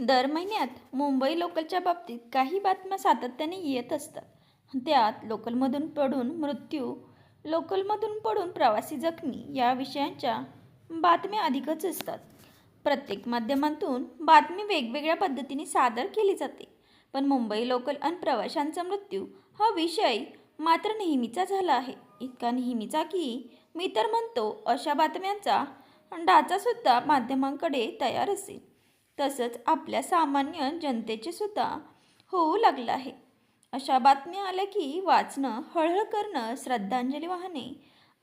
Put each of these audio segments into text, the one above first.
दर महिन्यात मुंबई लोकलच्या बाबतीत काही बातम्या सातत्याने येत असतात. त्यात लोकलमधून पडून मृत्यू लोकलमधून पडून प्रवासी जखमी या विषयांच्या बातम्या अधिकच असतात. प्रत्येक माध्यमातून बातमी वेगवेगळ्या पद्धतीने सादर केली जाते. पण मुंबई लोकल आणि प्रवाशांचा मृत्यू हा विषय मात्र नेहमीचा झाला आहे. इतका नेहमीचा की मी तर म्हणतो अशा बातम्यांचा डाचासुद्धा माध्यमांकडे तयार असेल. तसंच आपल्या सामान्य जनतेचे सुद्धा होऊ लागलं आहे. अशा बातम्या आल्या की वाचणं हळहळ करणं श्रद्धांजली वाहणे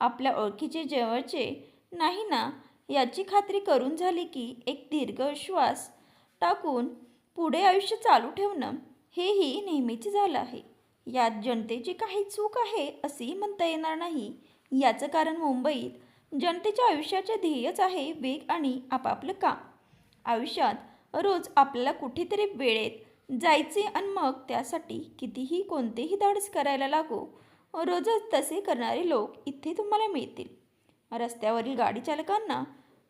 आपल्या ओळखीचे जवळचे नाही ना याची खात्री करून झाली की एक दीर्घ श्वास टाकून पुढे आयुष्य चालू ठेवणं हेही नेहमीचे झालं आहे. यात जनतेची काही चूक आहे असेही म्हणता येणार नाही. याचं कारण मुंबईत जनतेच्या आयुष्याचे ध्येयच आहे वेग आणि आपापलं काम. आयुष्यात रोज आपल्याला कुठेतरी वेळेत जायचे आणि मग त्यासाठी कितीही कोणतेही धाडस करायला लागो रोजच तसे करणारे लोक इथे तुम्हाला मिळतील. रस्त्यावरील गाडी चालकांना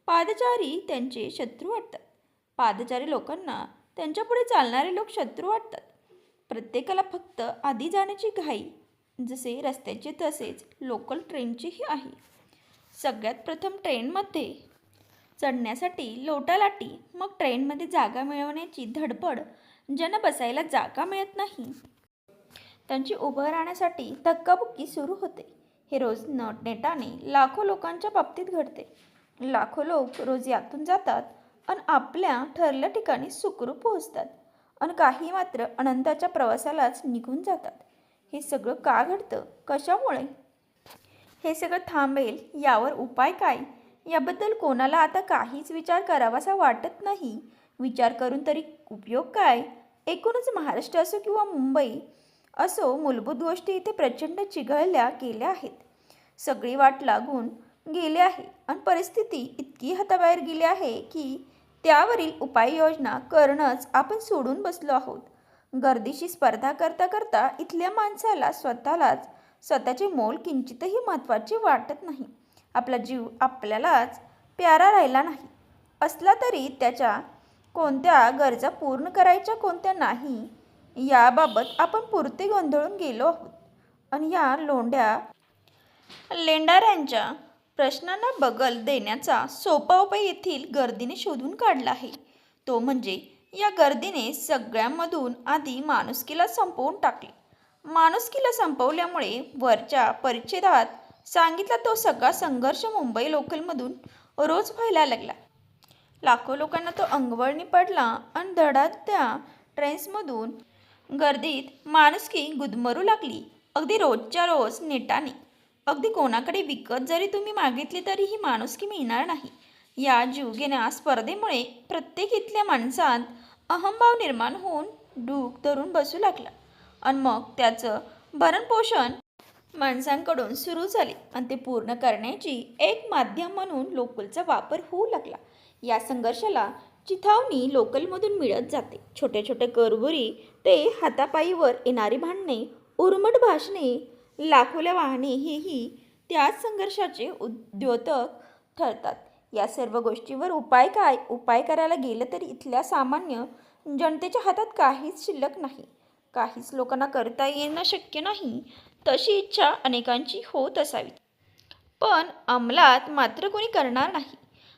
पादचारी त्यांचे शत्रू वाटतात. पादचारी लोकांना त्यांच्यापुढे चालणारे लोक शत्रू वाटतात. प्रत्येकाला फक्त आधी जाण्याची घाई जसे रस्त्याचे तसेच लोकल ट्रेनचेही आहे. सगळ्यात प्रथम ट्रेनमध्ये चढण्यासाठी लोटालाटी मग ट्रेनमध्ये जागा मिळवण्याची धडपड ज्यांना बसायला जागा मिळत नाही. त्यांची उभं राहण्यासाठी धक्काबुक्की सुरू होते. हे रोज न नेटाने लाखो लोकांच्या बाबतीत घडते. लाखो लोक रोज यातून जातात आणि आपल्या ठरल्या ठिकाणी सुखरूप पोहोचतात आणि काही मात्र अनंताच्या प्रवासालाच निघून जातात. हे सगळं का घडतं? कशामुळे? हे सगळं थांबेल यावर उपाय काय? याबद्दल कोणाला आता काहीच विचार करावासा वाटत नाही. विचार करून तरी उपयोग काय? एकूणच महाराष्ट्र असो किंवा मुंबई असो मूलभूत गोष्टी इथे प्रचंड चिघळल्या गेल्या आहेत. सगळी वाट लागून गेली आहे आणि परिस्थिती इतकी हाताबाहेर गेली आहे की त्यावरील उपाययोजना करणंच आपण सोडून बसलो आहोत. गर्दीशी स्पर्धा करता करता इथल्या माणसाला स्वतःलाच स्वतःचे मोल किंचितही महत्त्वाचे वाटत नाही. आपला जीव आपल्यालाच प्यारा राहिला नाही. असला तरी त्याच्या कोणत्या गरजा पूर्ण करायच्या कोणत्या नाही याबाबत आपण पुरते गोंधळून गेलो आहोत. आणि या लोंढ्या लेंडाऱ्यांच्या प्रश्नांना बगल देण्याचा सोपा उपाय येथील गर्दीने शोधून काढला आहे. तो म्हणजे या गर्दीने सगळ्यांमधून आधी माणुसकीला संपवून टाकले. माणुसकीला संपवल्यामुळे वरच्या परिच्छेदात सांगितला तो सगळा संघर्ष मुंबई लोकलमधून रोज व्हायला लागला. लाखो लोकांना तो अंगवळणी पडला आणि धडात त्या ट्रेन्समधून गर्दीत माणुसकी गुदमरू लागली. अगदी रोजच्या रोज नेटाने. अगदी कोणाकडे विकत जरी तुम्ही मागितली तरी ही माणुसकी मिळणार नाही. या जीवघेण्या स्पर्धेमुळे प्रत्येक इथल्या माणसात अहंभाव निर्माण होऊन डूक धरून बसू लागला. आणि मग त्याचं भरणपोषण माणसांकडून सुरू झाले आणि ते पूर्ण करण्याची एक माध्यम म्हणून लोकलचा वापर होऊ लागला. या संघर्षाला चिथावणी लोकलमधून मिळत जाते. छोट्या छोट्या करबुरी ते हातापायीवर येणारी भांडणे उर्मट भाषणे लाखोल्या वाहने हेही त्याच संघर्षाचे उद्योतक ठरतात. या सर्व गोष्टीवर उपाय काय? उपाय करायला गेलं तरी इथल्या सामान्य जनतेच्या हातात काहीच शिल्लक नाही. काहीच लोकांना करता येणं शक्य नाही. तशी इच्छा अनेकांची होत असावी. पण अंमलात मात्र कोणी करणार नाही.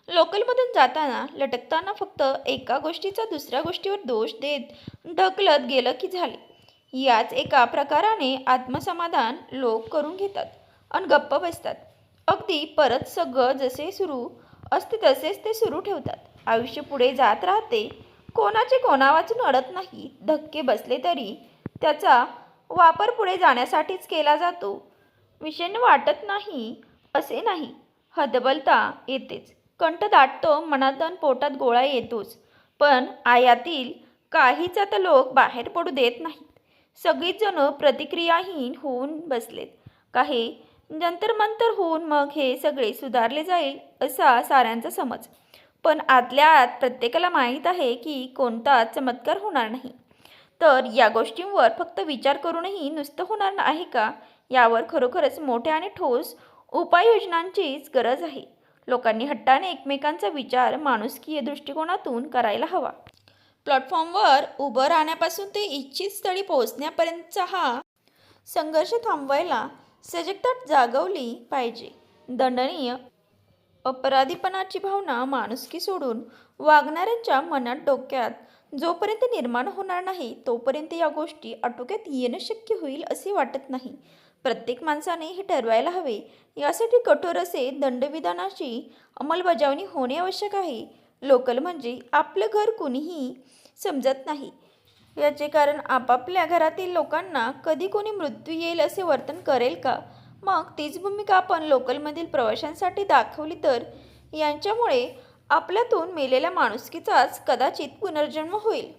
लोकलमधून जाताना लटकताना फक्त एका गोष्टीचा दुसऱ्या गोष्टीवर दोष देत ढकलत गेलं की झाले. याच एका प्रकाराने आत्मसमाधान लोक करून घेतात आणि गप्प बसतात. अगदी परत सगळं जसे सुरू असते तसेच ते सुरू ठेवतात. आयुष्य पुढे जात राहते. कोणाचे कोणा वाचून अडत नाही. धक्के बसले तरी त्याचा वापर पुढे जाण्यासाठीच केला जातो. विषण वाटत नाही असे नाही. हदबलता येतेच. कंठ दाटतो मनातन पोटात गोळा येतोच. पण आयातील काहीच आता लोक बाहेर पडू देत नाहीत. सगळीच जण प्रतिक्रियाहीन होऊन बसलेत. काही? जंतरमंतर होऊन मग हे सगळे सुधारले जाईल असा साऱ्यांचा समज. पण आतल्या आत प्रत्येकाला माहीत आहे की कोणताच चमत्कार होणार नाही. तर या गोष्टींवर फक्त विचार करूनही नुसतं होणार आहे का? यावर खरोखरच मोठ्या आणि ठोस उपाययोजनांचीच गरज आहे. लोकांनी हट्टाने एकमेकांचा विचार माणुसकीय दृष्टिकोनातून करायला हवा. प्लॅटफॉर्मवर उभं राहण्यापासून ते इच्छित स्थळी पोहोचण्यापर्यंतचा हा संघर्ष थांबवायला सजगता जागवली पाहिजे. दंडनीय अपराधीपणाची भावना माणुसकी सोडून वागणाऱ्यांच्या मनात डोक्यात जोपर्यंत निर्माण होणार नाही तोपर्यंत या गोष्टी आटोक्यात येणं शक्य होईल असे वाटत नाही. प्रत्येक माणसाने हे ठरवायला हवे. यासाठी कठोर असे दंडविधानाची अंमलबजावणी होणे आवश्यक आहे. लोकल म्हणजे आपलं घर कुणीही समजत नाही. याचे कारण आपापल्या घरातील लोकांना कधी कोणी मृत्यू येईल असे वर्तन करेल का? मग तीच भूमिका आपण लोकलमधील प्रवाशांसाठी दाखवली तर? यांच्यामुळे आपल्यातून मेलेल्या माणुसकीचाच कदाचित पुनर्जन्म होईल.